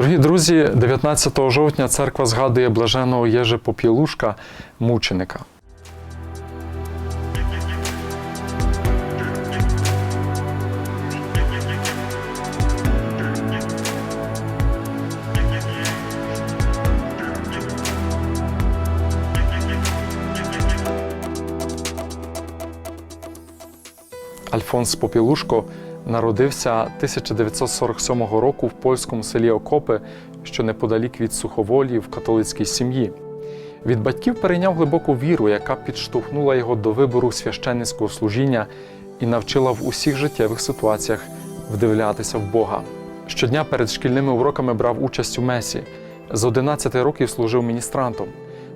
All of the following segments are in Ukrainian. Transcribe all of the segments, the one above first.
Дорогі друзі, 19 жовтня церква згадує блаженого Єжи Поп'єлушка, мученика. Альфонс Попілушко народився 1947 року в польському селі Окопи, що неподалік від Суховолі в католицькій сім'ї. Від батьків перейняв глибоку віру, яка підштовхнула його до вибору священницького служіння і навчила в усіх життєвих ситуаціях вдивлятися в Бога. Щодня перед шкільними уроками брав участь у месі. З 11 років служив міністрантом.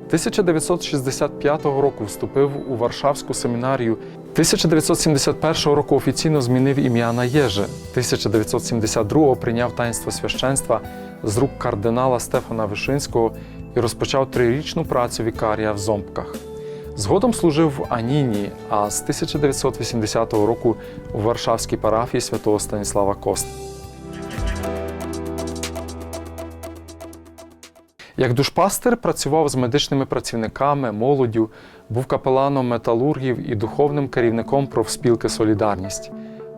1965 року вступив у Варшавську семінарію. 1971 року офіційно змінив ім'я на Єже. 1972 прийняв таїнство священства з рук кардинала Стефана Вишинського і розпочав трирічну працю вікарія в Зомбках. Згодом служив в Аніні, а з 1980 року у Варшавській парафії святого Станіслава Кост. Як душпастер працював з медичними працівниками, молоддю, був капеланом металургів і духовним керівником профспілки Солідарність.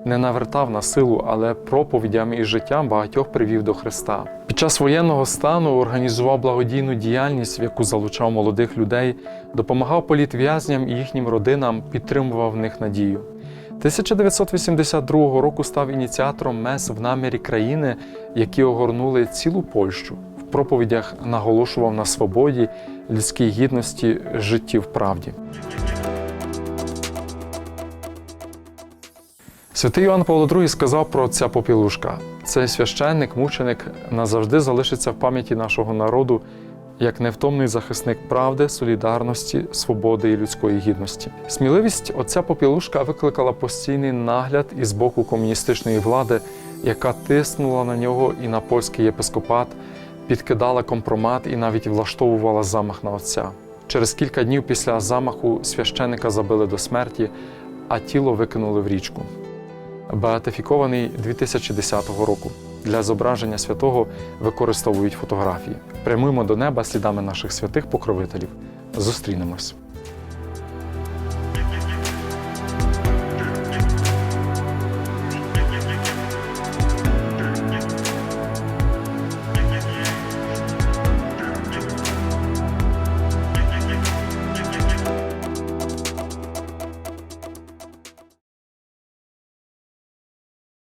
Не навертав на силу, але проповідями і життям багатьох привів до Христа. Під час воєнного стану організував благодійну діяльність, в яку залучав молодих людей, допомагав політв'язням і їхнім родинам, підтримував в них надію. 1982 року став ініціатором мес в намірі країни, які огорнули цілу Польщу. Проповідях наголошував на свободі, людській гідності, житті в правді. Святий Йоанн Павло II сказав про отця Попілушка: цей священник, мученик назавжди залишиться в пам'яті нашого народу як невтомний захисник правди, солідарності, свободи і людської гідності. Сміливість отця Попілушка викликала постійний нагляд із боку комуністичної влади, яка тиснула на нього і на польський єпископат, підкидала компромат і навіть влаштовувала замах на отця. Через кілька днів після замаху священика забили до смерті, а тіло викинули в річку. Беатифікований 2010 року. Для зображення святого використовують фотографії. Прямуємо до неба слідами наших святих покровителів. Зустрінемось.